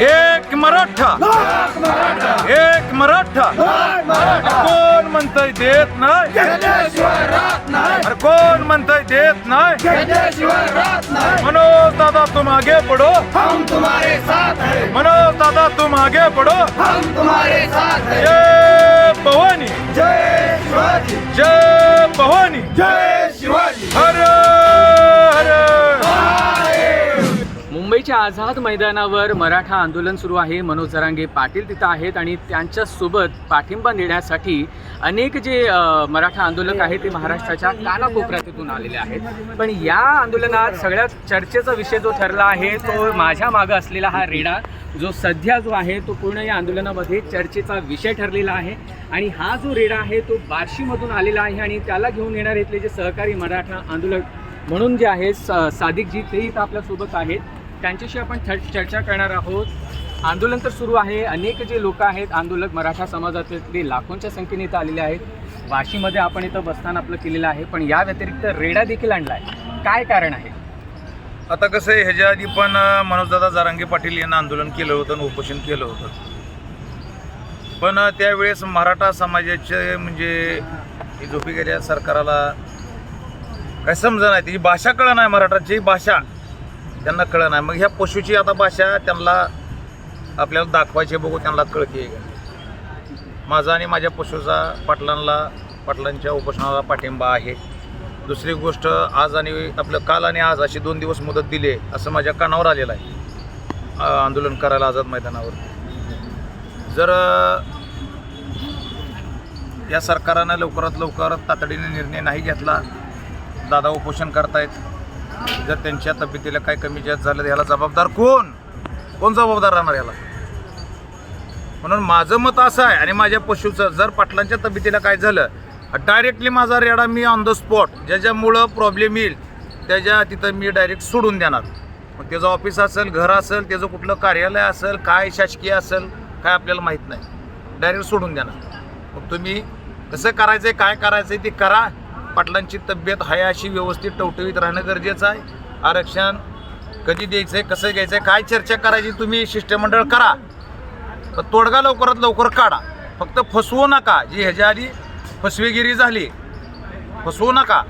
एक मराठा. एक मराठा. कोण म्हणतंय देत नाही? अरे कोण म्हणतंय देत नाही? मनोज दादा तुम आगे पडो. हम तुम्हारे साथ हैं. मनोज दादा तुम आगे पडो. हम तुम्हारे साथ हैं. जय भवानी. जय शिवाजी. जय भवानी. जय आझाद मैदानावर मराठा आंदोलन सुरू आहे. मनोज जरांगे पाटील तिथं आहेत आणि त्यांच्यासोबत पाठिंबा देण्यासाठी अनेक जे मराठा आंदोलक आहेत ते महाराष्ट्राच्या कानाकोपऱ्यातून आलेले आहेत. पण या आंदोलनात सगळ्यात चर्चेचा विषय जो ठरला आहे तो माझ्या मागं असलेला हा रेडा जो सध्या जो आहे तो पूर्ण या आंदोलनामध्ये चर्चेचा विषय ठरलेला आहे. आणि हा जो रेडा आहे तो बार्शीमधून आलेला आहे आणि त्याला घेऊन येणार इथले जे सहकारी मराठा आंदोलक म्हणून जे आहे स- सादिकजी तेही इथं आपल्यासोबत आहेत. त्यांच्याशी आपण थ- चर्चा करणार आहोत. आंदोलन तर सुरू आहे. अनेक जे लोक आहेत आंदोलक मराठा समाजातले लाखोंच्या संख्येने इथं आलेले आहेत. वाशीमध्ये आपण इथं बसताना आपलं केलेलं आहे. पण या व्यतिरिक्त रेडा देखील आणला आहे काय कारण आहे? आता कसं आहे ह्याच्या आधी पण मनोजदादा जारांगे पाटील यांना आंदोलन केलं होतं आणि उपोषण केलं होतं. पण त्यावेळेस मराठा समाजाचे म्हणजे झोपी गेल्या सरकाराला काय समजा नाही त्याची भाषा कळ नाही मराठाची भाषा. त्यांना कळ नाही. मग ह्या पशूची आता भाषा त्यांना आपल्याला दाखवायची बघू त्यांना कळते माझा आणि माझ्या पशूचा पाटलांना पाटलांच्या उपोषणाला पाठिंबा आहे. दुसरी गोष्ट आज आणि आपलं काल आणि आज अशी दोन दिवस मुदत दिली असं माझ्या कानावर आलेलं आहे. आंदोलन करायला आझाद मैदानावर. जर या सरकारनं लवकरात लवकर तातडीने निर्णय नाही घेतला दादा उपोषण करतायत. जर त्यांच्या तब्येतीला काय कमी जास्त झालं याला जबाबदार कोण? कोण जबाबदार राहणार याला म्हणून माझं मत असं आहे आणि माझ्या पशुचं जर पाटलांच्या तब्येतीला काय झालं डायरेक्टली माझा रेडा मी ऑन द स्पॉट ज्याच्यामुळं प्रॉब्लेम येईल त्याच्या तिथं मी डायरेक्ट सोडून देणार. मग त्याचं ऑफिस असेल घर असेल त्याचं कुठलं कार्यालय असेल काय शासकीय असेल काय आपल्याला माहीत नाही. डायरेक्ट सोडून देणार. मग तुम्ही कसं करायचं आहे काय करायचं आहे ते करा. पाटलांची तब्येत आहे अशी व्यवस्थित टवटवीत राहणं गरजेचं आहे. आरक्षण कधी द्यायचं आहे कसं घ्यायचं आहे काय चर्चा करायची तुम्ही शिष्टमंडळ करा. तर तोडगा लवकरात लवकर काढा. फक्त फसवू नका. जी ह्याच्या आधी फसवेगिरी झाली फसवू नका.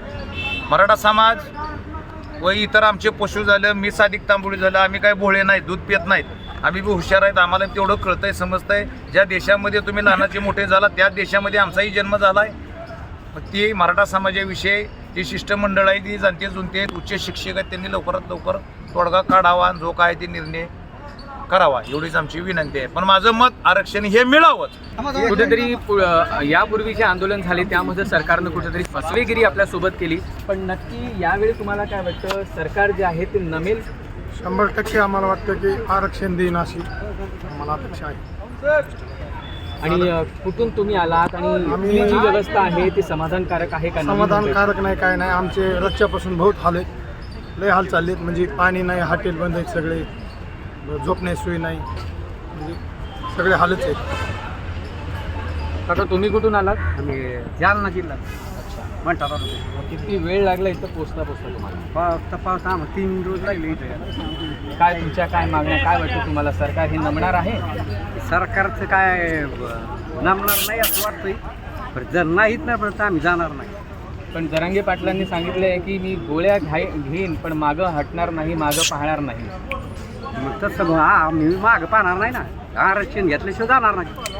मराठा समाज व इतर आमचे पशु झालं मी साधिक तांबुळी झालं आम्ही काय भोळे नाहीत दूध पित नाहीत. आम्ही बी हुशार आहेत आम्हाला तेवढं कळतंय समजतंय. ज्या देशामध्ये तुम्ही लहानाचे मोठे झाला त्या देशामध्ये आमचाही जन्म झाला आहे ती मराठा समाजाविषयी जी शिष्टमंडळ आहे ती जाणते जुनते आहेत उच्च शिक्षक आहेत त्यांनी लवकरात लवकर तोडगा काढावा आणि जो काय ते निर्णय करावा एवढीच आमची विनंती आहे. पण माझं मत आरक्षण हे मिळावंच. कुठेतरी यापूर्वी जे आंदोलन झाले त्यामध्ये सरकारनं कुठेतरी फसवेगिरी आपल्यासोबत केली. पण नक्की यावेळी तुम्हाला काय वाटतं सरकार जे आहे ते नमेल? शंभर टक्के आम्हाला वाटतं की आरक्षण देईन अशी आम्हाला अपेक्षा आहे. आणि कुठून तुम्ही आलात आणि आम्ही- ही जी व्यवस्था आहे ती समाधानकारक आहे का? समाधानकारक नाही काय नाही. आमचे रक्षापासून बहुत हाल आहेत. लय हाल चाललेत. म्हणजे पाणी नाही हॉटेल बंद आहेत सगळे. झोपण्याची सोय नाही. म्हणजे सगळे हालच आहेत. काका तुम्ही कुठून आलात? आम्ही जालना जिल्हा. म्हणतात किती वेळ लागला इथं पोचता पोचता तुम्हाला पाऊस पाऊस आम्हाला तीन दिवस लागले इथे. काय तुमच्या काय मागण्या काय वाटतं तुम्हाला? सरकार हे नमणार आहे? सरकारचं काय नमणार नाही असं वाटतंय. पण जर नाहीत ना पण तर आम्ही जाणार नाही. पण जरांगे पाटलांनी सांगितलं आहे की मी गोळ्या घाई घेईन पण मागं हटणार नाही मागं पाहणार नाही. मग तसं मग हा आम्ही मागं पाहणार नाही ना. आरक्षण घेतल्याशिवाय जाणार नाही.